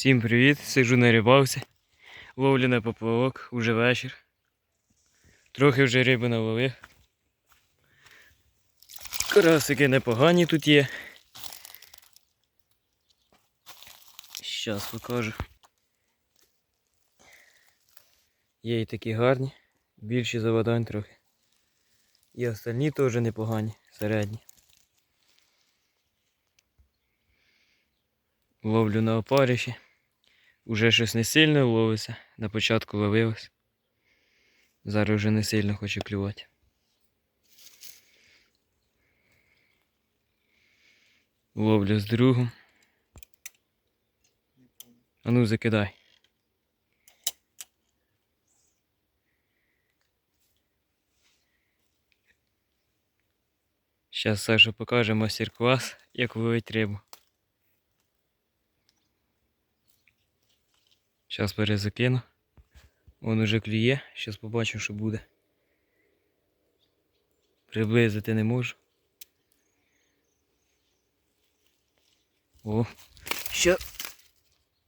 Всім привіт! Сиджу на рибалці. Ловлю на поплавок, уже вечір. Трохи вже риби наловив. Карасики непогані тут є. Щас покажу. Є і такі гарні, більші за водань трохи. І остальні теж непогані, середні. Ловлю на опариші. Уже щось не сильно ловиться. На початку ловилось. Зараз вже не сильно хочу клювати. Ловлю з другом. А ну закидай. Зараз Саша покаже мастер-клас, як ловить рибу. Зараз перезакину. Вон уже клює, зараз побачу, що буде. Приблизити не можу. О, що?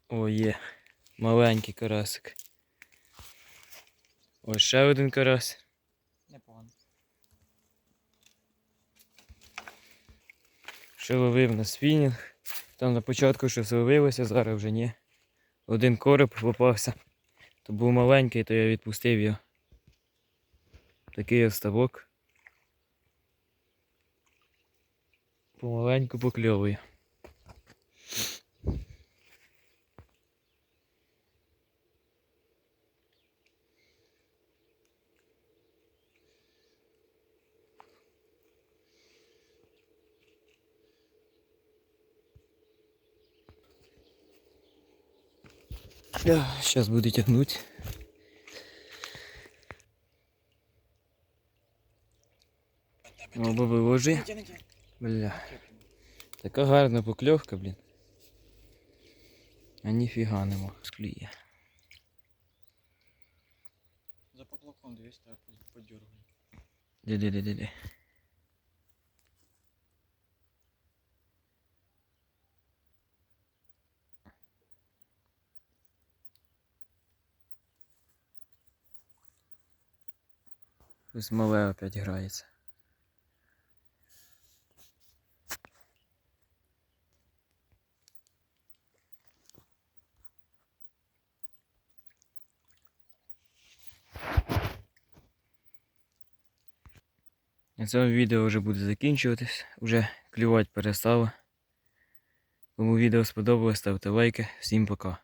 О, є. Маленький карасик. Ось ще один карась. Непогано. Ще ловив на спінінг. Там на початку щось ловилося, зараз вже ні. Один короб попався. То був маленький, то я відпустив його. Такий оставок. Помаленьку покльовує. Сейчас буду тягнути. Оба виложи. Бля. Така гарна покльовка, блін. А ніфіга нема. Склює. За поплавком дивись, треба подергай. Де-де-де-де-де. Щось мале опять грається. На цьому відео вже буде закінчуватись, вже клювати перестало. Кому відео сподобалось, ставте лайки. Всім пока.